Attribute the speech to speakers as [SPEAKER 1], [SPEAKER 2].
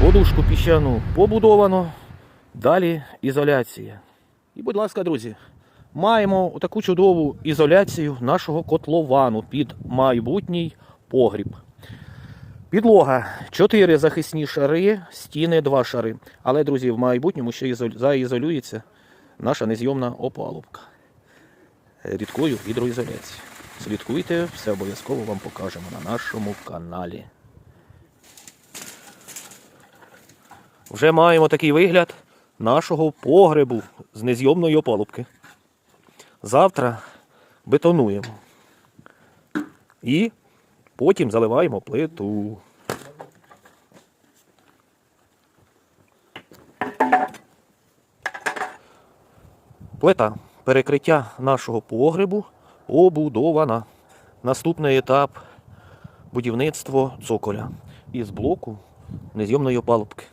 [SPEAKER 1] Подушку піщану побудовано. Далі ізоляція. І, будь ласка, друзі, маємо таку чудову ізоляцію нашого котловану під майбутній погріб. Підлога 4 захисні шари, стіни 2 шари. Але, друзі, в майбутньому ще заізолюється наша незйомна опалубка рідкою гідроізоляцією. Слідкуйте, все обов'язково вам покажемо на нашому каналі. Вже маємо такий вигляд нашого погребу з незйомної опалубки. Завтра бетонуємо. І потім заливаємо плиту. Плита перекриття нашого погребу побудована. Наступний етап будівництво цоколя із блоку незйомної опалубки.